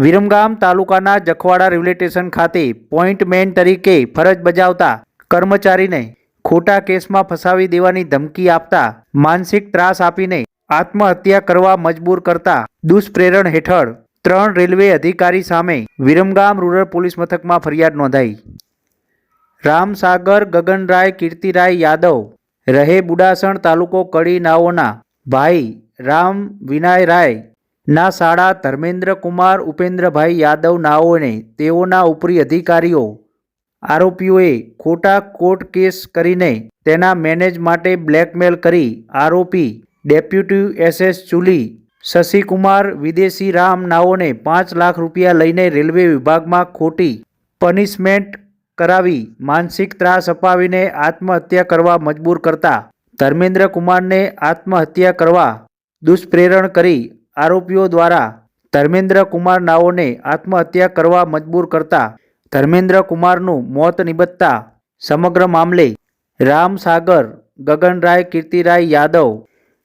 વિરમગામ તાલુકાના Jakhwada railway station ખાતે point man તરીકે ફરજ બજાવતા કર્મચારીને ખોટા કેસમાં ફસાવી દેવાની ધમકી આપતા માનસિક ત્રાસ આપીને આત્મહત્યા કરવા મજબૂર કરતા દુષ્પ્રેરણ હેઠળ ત્રણ રેલવે અધિકારી સામે વિરમગામ રૂરલ પોલીસ મથકમાં ફરિયાદ નોંધાઈ. રામસાગર, ગગનરાય, કીર્તિરાય યાદવ રહે બુડાસણ તાલુકો કડી નાઓના ભાઈ રામ વિનાય ના શાળા ધર્મેન્દ્રકુમાર ઉપેન્દ્રભાઈ યાદવ નાઓને તેઓના ઉપરી અધિકારીઓ આરોપીઓએ ખોટા કોર્ટ કેસ કરીને તેના મેનેજ માટે બ્લેકમેલ કરી આરોપી ડેપ્યુટી એસએસ ચુલી શશિકુમાર, વિદેશી રામ નાઓને પાંચ લાખ રૂપિયા લઈને રેલવે વિભાગમાં ખોટી પનિશમેન્ટ કરાવી, માનસિક ત્રાસ અપાવીને આત્મહત્યા કરવા મજબૂર કરતા ધર્મેન્દ્ર કુમારને આત્મહત્યા કરવા દુષ્પ્રેરણ કરી આરોપીઓ દ્વારા ધર્મેન્દ્ર કુમાર નાઓને આત્મહત્યા કરવા મજબૂર કરતા ધર્મેન્દ્ર કુમારનું મોત નિબજતા સમગ્ર મામલે રામ સાગર ગગનરાય, કીર્તિરાય યાદવ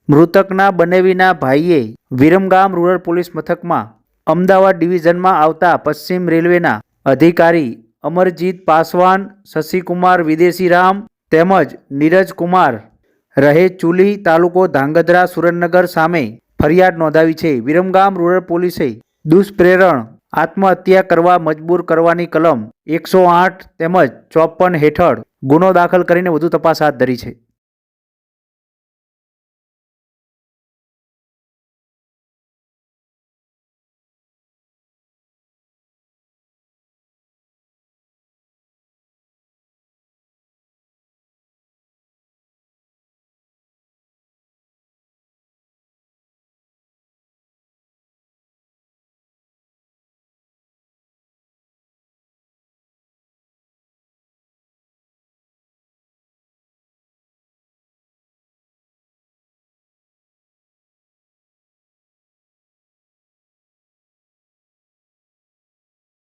મૃતકના બનેવીના ભાઈએ વિરમગામ રૂરલ પોલીસ મથકમાં અમદાવાદ ડિવિઝનમાં આવતા પશ્ચિમ રેલવેના અધિકારી અમરજીત પાસવાન, શશિકુમાર વિદેશી રામ તેમજ નીરજ કુમાર રહે ચુલી તાલુકો ધાંગધ્રા સુરેન્દ્રનગર સામે ફરિયાદ નોંધાવી છે. વિરમગામ રૂરલ પોલીસે દુષ્પ્રેરણ, આત્મહત્યા કરવા મજબૂર કરવાની કલમ એકસો આઠ તેમજ ચોપન હેઠળ ગુનો દાખલ કરીને વધુ તપાસ હાથ ધરી છે.